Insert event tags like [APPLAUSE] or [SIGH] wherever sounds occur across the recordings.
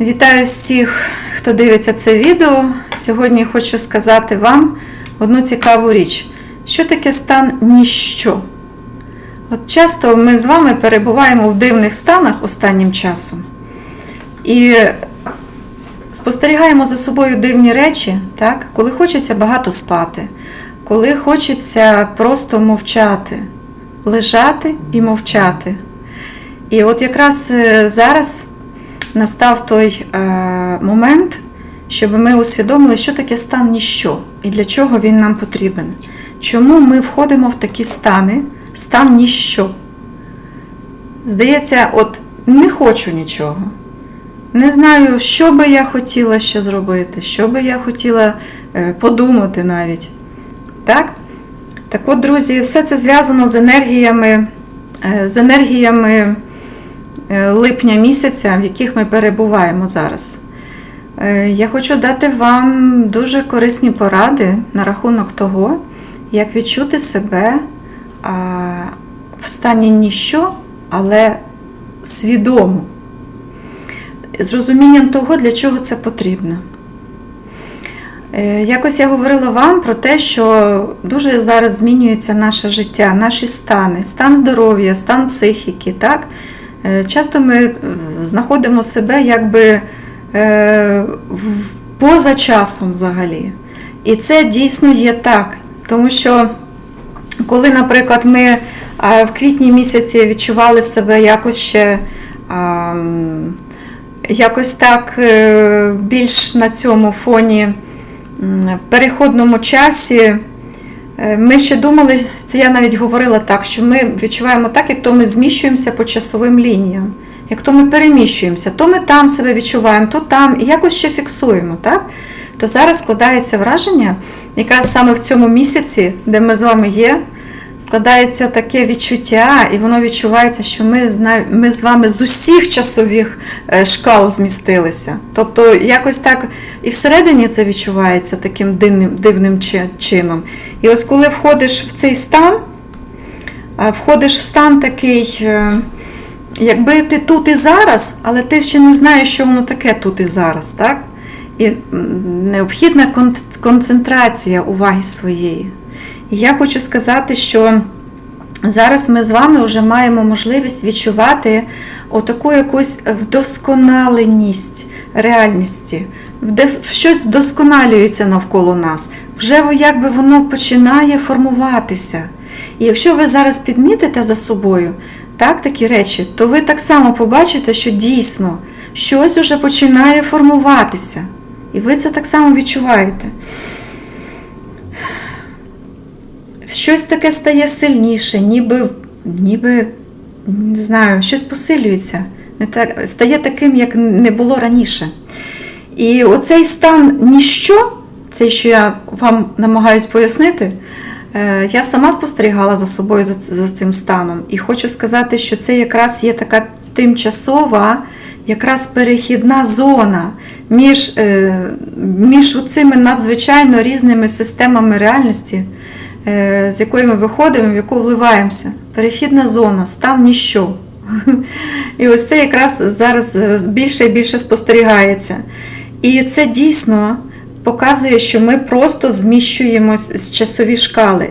Вітаю всіх, хто дивиться це відео. Сьогодні хочу сказати вам одну цікаву річ. Що таке стан ніщо? От часто ми з вами перебуваємо в дивних станах останнім часом і спостерігаємо за собою дивні речі, так? коли хочеться багато спати, коли хочеться просто мовчати, лежати і мовчати. І от якраз е, зараз настав той е, момент, щоб ми усвідомили, що таке стан ніщо і для чого він нам потрібен. Чому ми входимо в такі стани, стан ніщо. Здається, от не хочу нічого. Не знаю, що би я хотіла ще зробити, що би я хотіла е, подумати навіть. Так? Так от, друзі, все це зв'язано з енергіями, е, з енергіями липня місяця, в яких ми перебуваємо зараз. Е, Я хочу дати вам дуже корисні поради на рахунок того, як відчути себе в стані ніщо, але свідомо. З розумінням того, для чого це потрібно. Е, Якось я говорила вам про те, що дуже зараз змінюється наше життя, наші стани, стан здоров'я, стан психіки. Так? Е, Часто ми е, знаходимо себе якби е, поза часом взагалі. І це дійсно є так. Тому що, коли, наприклад, ми в квітні місяці відчували себе якось ще. Якось так більш на цьому фоні в переходному часі. Е, Ми ще думали, це я навіть говорила так, що ми відчуваємо так, як то ми зміщуємося по часовим лініям. Як то ми переміщуємося, то ми там себе відчуваємо, то там, і якось ще фіксуємо. Так? То зараз складається враження, якраз саме в цьому місяці, де ми з вами є, складається таке відчуття, і воно відчувається, що ми, ми з вами з усіх часових е, шкал змістилися. Тобто якось так і всередині це відчувається таким дивним, дивним чином. І ось коли входиш в цей стан, входиш в стан такий, е, якби ти тут і зараз, але ти ще не знаєш, що воно таке тут і зараз, так? І необхідна концентрація уваги своєї. Я хочу сказати, що зараз ми з вами вже маємо можливість відчувати отаку якусь вдосконаленість реальності. Щось вдосконалюється навколо нас. Вже якби воно починає формуватися. І якщо ви зараз підмітите за собою так, такі речі, то ви так само побачите, що дійсно щось уже починає формуватися. І ви це так само відчуваєте. Щось таке стає сильніше, ніби, ніби не знаю, щось посилюється, не так, стає таким, як не було раніше. І оцей стан ніщо, цей, що я вам намагаюсь пояснити, е, я сама спостерігала за собою за, за цим станом. І хочу сказати, що це якраз є така тимчасова, якраз перехідна зона між, е, між цими надзвичайно різними системами реальності, з якої ми виходимо, в яку вливаємося. Перехідна зона, стан ніщо. [LAUGHS] І ось це якраз зараз е, більше і більше спостерігається. І це дійсно показує, що ми просто зміщуємось з часові шкали.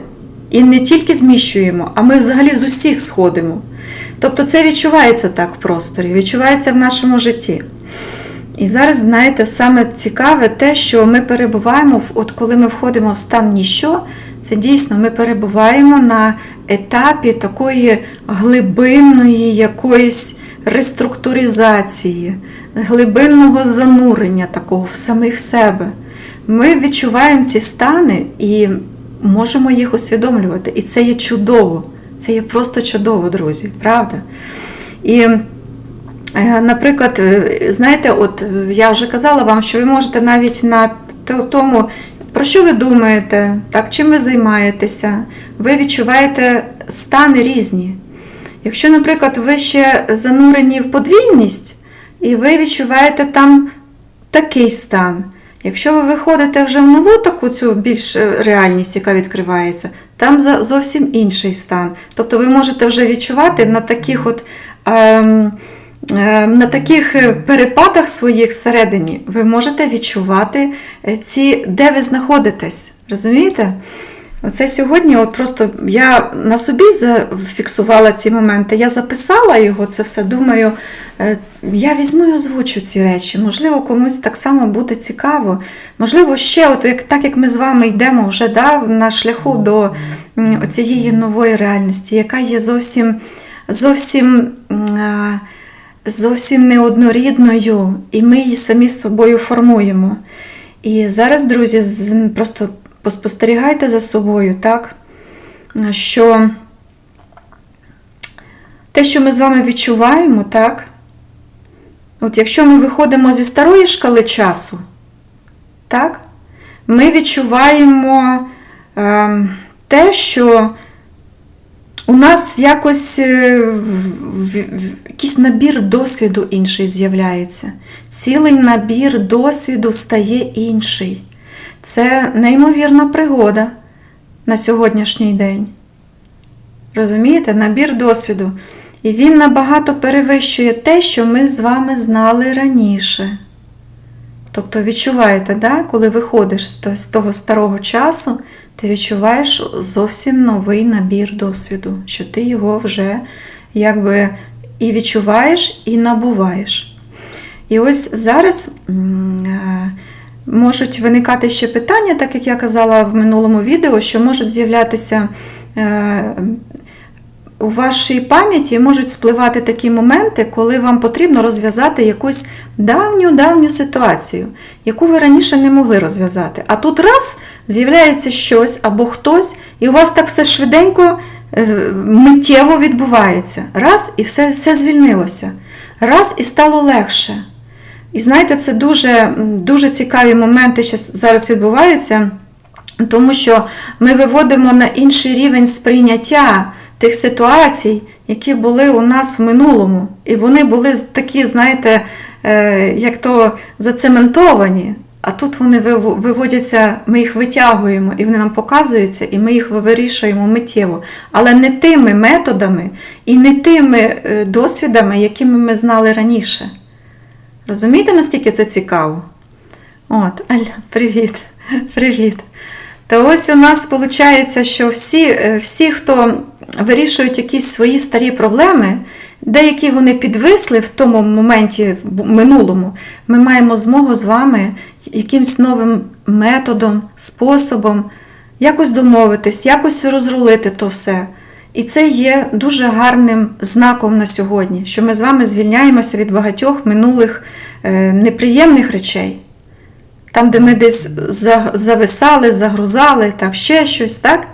І не тільки зміщуємо, а ми взагалі з усіх сходимо. Тобто це відчувається так в просторі, відчувається в нашому житті. І зараз, знаєте, саме цікаве те, що ми перебуваємо, от коли ми входимо в стан ніщо, це дійсно ми перебуваємо на етапі такої глибинної якоїсь реструктуризації, глибинного занурення такого в самих себе. Ми відчуваємо ці стани і можемо їх усвідомлювати. І це є чудово. Це є просто чудово, друзі, правда? І Е, Наприклад, е, знаєте, от я вже казала вам, що ви можете навіть на тому, про що ви думаєте, так, чим ви займаєтеся, ви відчуваєте стани різні. Якщо, наприклад, ви ще занурені в подвійність, і ви відчуваєте там такий стан. Якщо ви виходите вже в нову таку цю більш е, реальність, яка відкривається, там зовсім інший стан. Тобто ви можете вже відчувати на таких от. ем, на таких е, перепадах своїх всередині ви можете відчувати е, ці, де ви знаходитесь. Розумієте? Оце сьогодні, от просто я на собі зафіксувала ці моменти, я записала його, це все думаю. е, Я візьму і озвучу ці речі. Можливо, комусь так само буде цікаво. Можливо, ще, от як, так як ми з вами йдемо вже да, на шляху до цієї нової реальності, яка є зовсім, зовсім, а, зовсім неоднорідною, і ми її самі з собою формуємо. І зараз, друзі, просто поспостерігайте за собою, так? Що те, що ми з вами відчуваємо, так? От якщо ми виходимо зі старої шкали часу, так? Ми відчуваємо е, те, що у нас якось е, якийсь набір досвіду інший з'являється. Цілий набір досвіду стає інший. Це неймовірна пригода на сьогоднішній день. Розумієте, набір досвіду. І він набагато перевищує те, що ми з вами знали раніше. Тобто відчуваєте, да? коли виходиш з того старого часу, ти відчуваєш зовсім новий набір досвіду, що ти його вже якби і відчуваєш, і набуваєш. І ось зараз е, можуть виникати ще питання, так як я казала в минулому відео, що можуть з'являтися е, у вашій пам'яті можуть спливати такі моменти, коли вам потрібно розв'язати якусь давню-давню ситуацію, яку ви раніше не могли розв'язати. А тут раз з'являється щось або хтось, і у вас так все швиденько, миттєво відбувається. Раз, і все, все звільнилося. Раз і стало легше. І знаєте, це дуже, дуже цікаві моменти що зараз відбуваються, тому що ми виводимо на інший рівень сприйняття тих ситуацій, які були у нас в минулому. І вони були такі, знаєте, е, як то зацементовані. А тут вони виводяться, ми їх витягуємо, і вони нам показуються, і ми їх вирішуємо миттєво. Але не тими методами і не тими е, досвідами, якими ми знали раніше. Розумієте, наскільки це цікаво? От, Аля, привіт, [LAUGHS] привіт. То ось у нас виходить, що всі, е, всі, хто вирішують якісь свої старі проблеми, деякі вони підвисли в тому моменті в минулому, ми маємо змогу з вами якимсь новим методом, способом якось домовитись, якось розрулити то все. І це є дуже гарним знаком на сьогодні, що ми з вами звільняємося від багатьох минулих е, неприємних речей. Там, де ми десь зависали, загрузали, так, ще щось, так?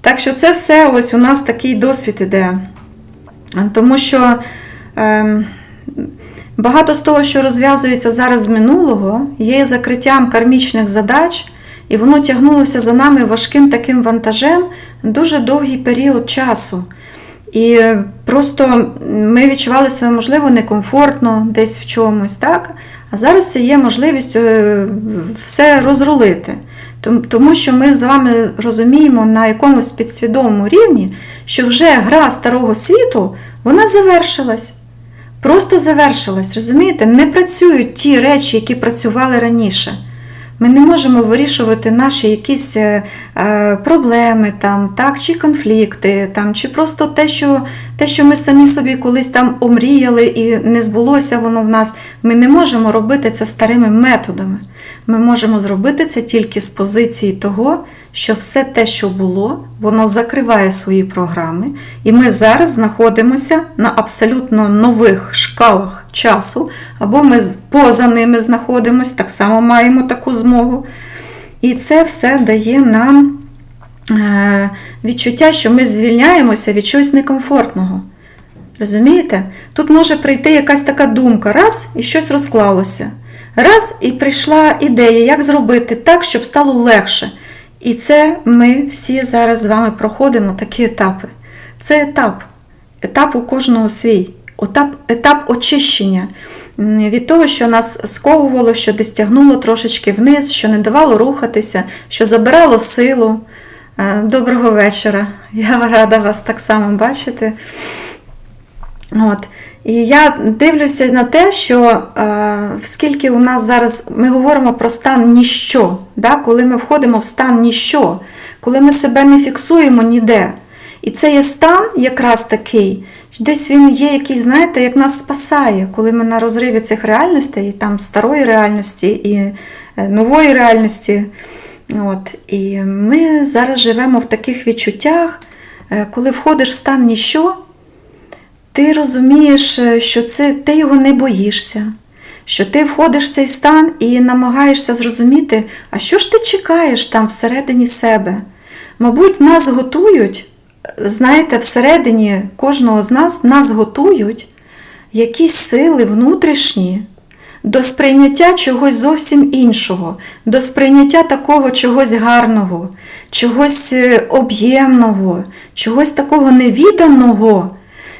Так що це все ось у нас такий досвід іде. Тому що ем, багато з того, що розв'язується зараз з минулого, є закриттям кармічних задач, і воно тягнулося за нами важким таким вантажем дуже довгий період часу. І е, просто ми відчували себе, можливо, некомфортно десь в чомусь, так? А зараз це є можливість е, все розрулити. Тому що ми з вами розуміємо на якомусь підсвідомому рівні, що вже гра старого світу вона завершилась. Просто завершилась, розумієте? Не працюють ті речі, які працювали раніше. Ми не можемо вирішувати наші якісь е, е, проблеми, там, так, чи конфлікти, там, чи просто те що, те, що ми самі собі колись там омріяли і не збулося воно в нас. Ми не можемо робити це старими методами. Ми можемо зробити це тільки з позиції того, що все те, що було, воно закриває свої програми, і ми зараз знаходимося на абсолютно нових шкалах часу, або ми поза ними знаходимося, так само маємо таку змогу. І це все дає нам відчуття, що ми звільняємося від чогось некомфортного. Розумієте? Тут може прийти якась така думка, раз і щось розклалося. Раз і прийшла ідея, як зробити так, щоб стало легше. І це ми всі зараз з вами проходимо такі етапи. Це етап. Етап у кожного свій. Етап, етап очищення від того, що нас сковувало, що десь тягнуло трошечки вниз, що не давало рухатися, що забирало силу. Е, Доброго вечора. Я рада вас так само бачити. От. І я дивлюся на те, що е, скільки у нас зараз ми говоримо про стан ніщо, да? коли ми входимо в стан ніщо, коли ми себе не фіксуємо ніде. І це є стан якраз такий, десь він є якийсь, знаєте, як нас спасає, коли ми на розриві цих реальностей, там старої реальності і е, нової реальності. От. І ми зараз живемо в таких відчуттях, е, коли входиш в стан ніщо, ти розумієш, е, що це, ти його не боїшся, що ти входиш в цей стан і намагаєшся зрозуміти, а що ж ти чекаєш там всередині себе. Мабуть, нас готують, знаєте, всередині кожного з нас нас готують якісь сили внутрішні до сприйняття чогось зовсім іншого, до сприйняття такого чогось гарного, чогось е, об'ємного, чогось такого невіданого,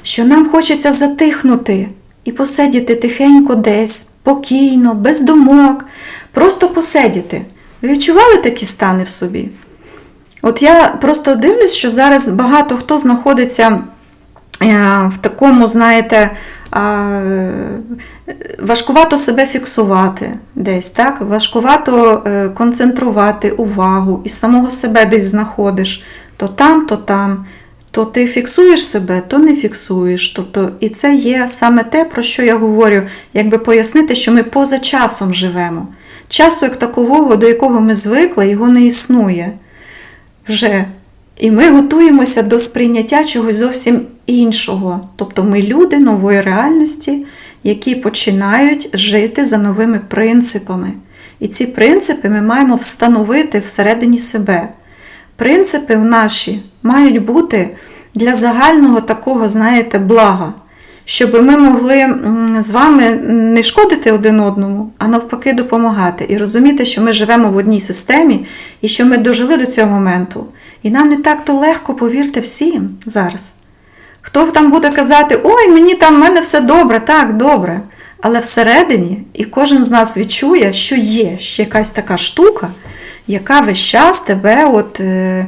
що нам хочеться затихнути і посидіти тихенько десь, спокійно, без думок, просто посидіти. Ви відчували такі стани в собі? От я просто дивлюсь, що зараз багато хто знаходиться е, в такому, знаєте, важкувато себе фіксувати десь, так? Важкувато е, концентрувати увагу і самого себе десь знаходиш то там, то там. То ти фіксуєш себе, то не фіксуєш. Тобто, і це є саме те, про що я говорю, якби пояснити, що ми поза часом живемо. Часу як такового, до якого ми звикли, його не існує вже. І ми готуємося до сприйняття чогось зовсім іншого. Тобто ми люди нової реальності, які починають жити за новими принципами. І ці принципи ми маємо встановити всередині себе. Принципи наші мають бути для загального такого, знаєте, блага, щоб ми могли з вами не шкодити один одному, а навпаки допомагати і розуміти, що ми живемо в одній системі і що ми дожили до цього моменту. І нам не так-то легко, повірте всім зараз. Хто там буде казати, ой, мені там в мене все добре, так, добре. Але всередині, і кожен з нас відчує, що є ще якась така штука, яка весь час тебе от, е,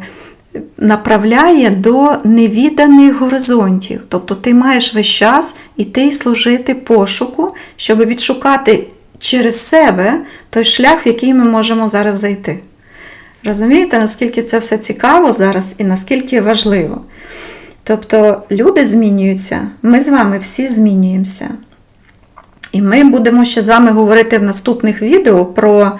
направляє до невіданих горизонтів. Тобто ти маєш весь час іти і служити пошуку, щоб відшукати через себе той шлях, в який ми можемо зараз зайти. Розумієте, наскільки це все цікаво зараз і наскільки важливо? Тобто люди змінюються, ми з вами всі змінюємося. І ми будемо ще з вами говорити в наступних відео про,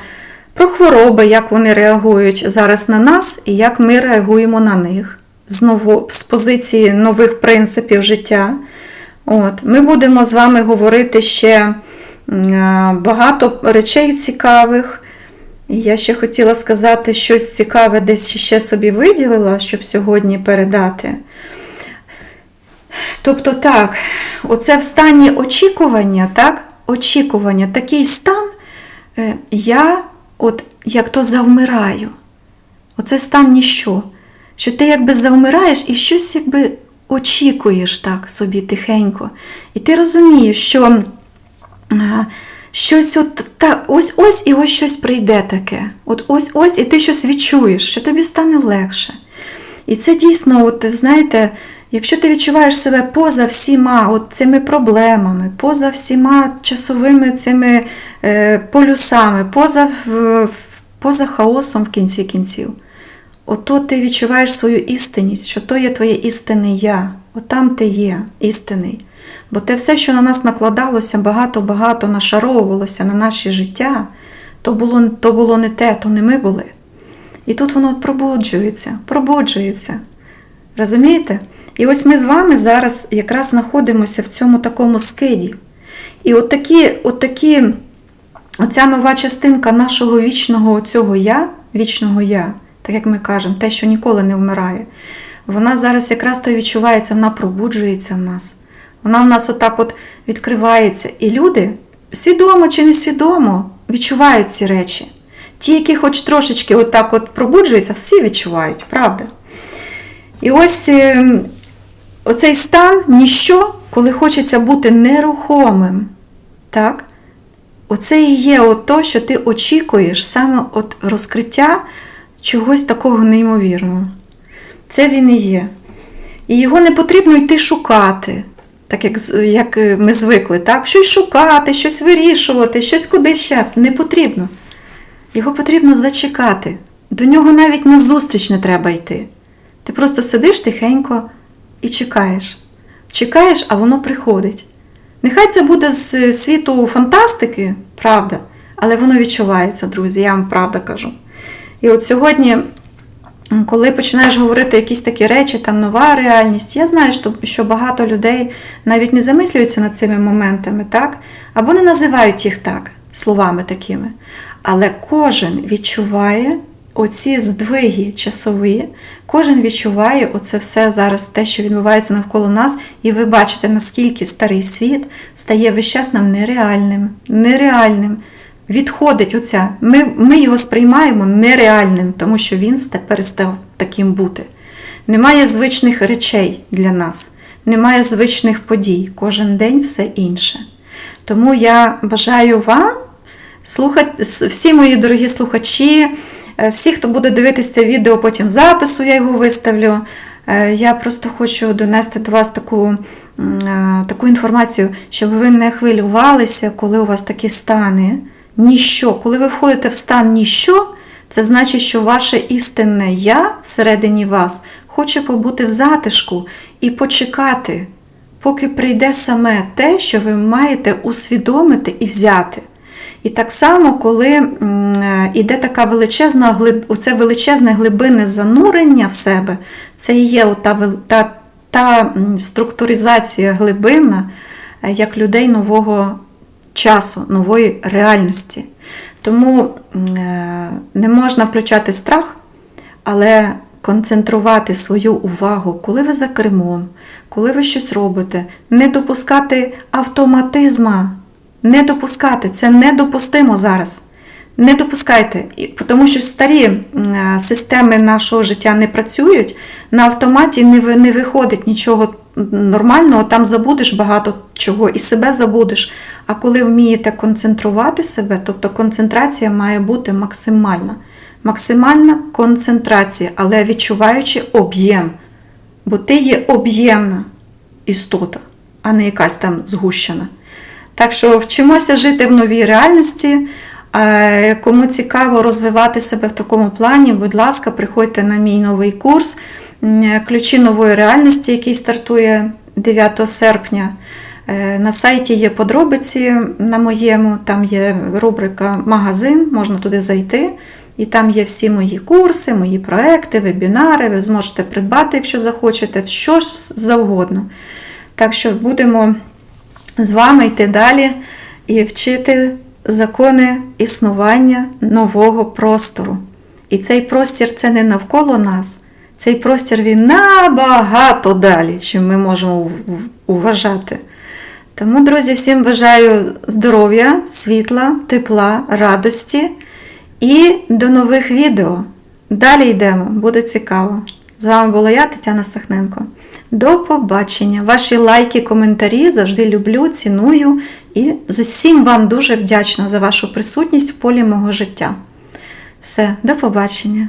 про хвороби, як вони реагують зараз на нас і як ми реагуємо на них знову з позиції нових принципів життя. От. Ми будемо з вами говорити ще багато речей цікавих. Я ще хотіла сказати щось цікаве, десь ще собі виділила, щоб сьогодні передати. Тобто, так, оце в стані очікування, так, очікування, такий стан, е, я от як то завмираю. Оце стан ніщо. Що ти якби завмираєш і щось якби очікуєш так собі тихенько. І ти розумієш, що щось от так, ось ось і ось щось прийде таке. От ось ось і ти щось відчуєш, що тобі стане легше. І це дійсно, от, знаєте, якщо ти відчуваєш себе поза всіма от цими проблемами, поза всіма часовими цими е, полюсами, поза, в- поза хаосом в кінці кінців, ото ти відчуваєш свою істинність, що то є твоє істинне я. От там ти є істинний. Бо те все, що на нас накладалося, багато-багато нашаровувалося на наше життя, то було, то було не те, то не ми були. І тут воно пробуджується, пробуджується. Розумієте? І ось ми з вами зараз якраз знаходимося в цьому такому скиді. І от такі, оця нова частинка нашого вічного цього я, вічного я, так як ми кажемо, те, що ніколи не вмирає, вона зараз якраз то відчувається, вона пробуджується в нас. Вона в нас отак от відкривається. І люди свідомо чи несвідомо відчувають ці речі. Ті, які хоч трошечки отак от пробуджуються, всі відчувають, правда? І ось е, оцей стан ніщо, коли хочеться бути нерухомим. Так? Оце і є от то, що ти очікуєш саме от розкриття чогось такого неймовірного. Це він і є. І його не потрібно йти шукати. Так як, як е, ми звикли, так? щось шукати, щось вирішувати, щось кудись ще не потрібно. Його потрібно зачекати. До нього навіть на зустріч не треба йти. Ти просто сидиш тихенько і чекаєш. Чекаєш, а воно приходить. Нехай це буде з світу фантастики, правда, але воно відчувається, друзі, я вам правда кажу. І от сьогодні, коли починаєш говорити якісь такі речі, там нова реальність, я знаю, що- багато людей навіть не замислюються над цими моментами, так? Або не називають їх так, словами такими. Але кожен відчуває оці здвиги часові, кожен відчуває оце все зараз, те, що відбувається навколо нас, і ви бачите, наскільки старий світ стає весь час нам нереальним, нереальним. Відходить оця. Ми, ми його сприймаємо нереальним, тому що він перестав таким бути. Немає звичних речей для нас, немає звичних подій. Кожен день все інше. Тому я бажаю вам слухати, всі мої дорогі слухачі, е, всі, хто буде дивитися це відео, потім запису я його виставлю. е, Я просто хочу донести до вас таку, е, таку інформацію, щоб ви не хвилювалися, коли у вас такі стани. Ніщо. Коли ви входите в стан ніщо, це значить, що ваше істинне я всередині вас хоче побути в затишку і почекати, поки прийде саме те, що ви маєте усвідомити і взяти. І так само, коли м, е, така величезна оце величезне глибинне занурення в себе, це і є та, та, та структуризація глибинна е, як людей нового часу, нової реальності. Тому е, не можна включати страх, але концентрувати свою увагу, коли ви за кермом, коли ви щось робите, не допускати автоматизма, не допускати, це недопустимо зараз. Не допускайте, тому що старі е, системи нашого життя не працюють, на автоматі не, ви- не виходить нічого нормального, там забудеш багато чого і себе забудеш. А коли вмієте концентрувати себе, тобто концентрація має бути максимальна. Максимальна концентрація, але відчуваючи об'єм. Бо ти є об'ємна істота, а не якась там згущена. Так що вчимося жити в новій реальності. Кому цікаво розвивати себе в такому плані, будь ласка, приходьте на мій новий курс Ключі нової реальності, який стартує 9 серпня. Е, На сайті є подробиці на моєму, там є рубрика Магазин, можна туди зайти. І там є всі мої курси, мої проекти, вебінари. Ви зможете придбати, якщо захочете, що завгодно. Так що будемо з вами йти далі і вчити закони існування нового простору. І цей простір це не навколо нас. Цей простір він набагато далі, чим ми можемо уважати. Тому, друзі, всім бажаю здоров'я, світла, тепла, радості і до нових відео. Далі йдемо, буде цікаво. З вами була я, Тетяна Сахненко. До побачення. Ваші лайки, коментарі завжди люблю, ціную і з усім вам дуже вдячна за вашу присутність в полі мого життя. Все, до побачення.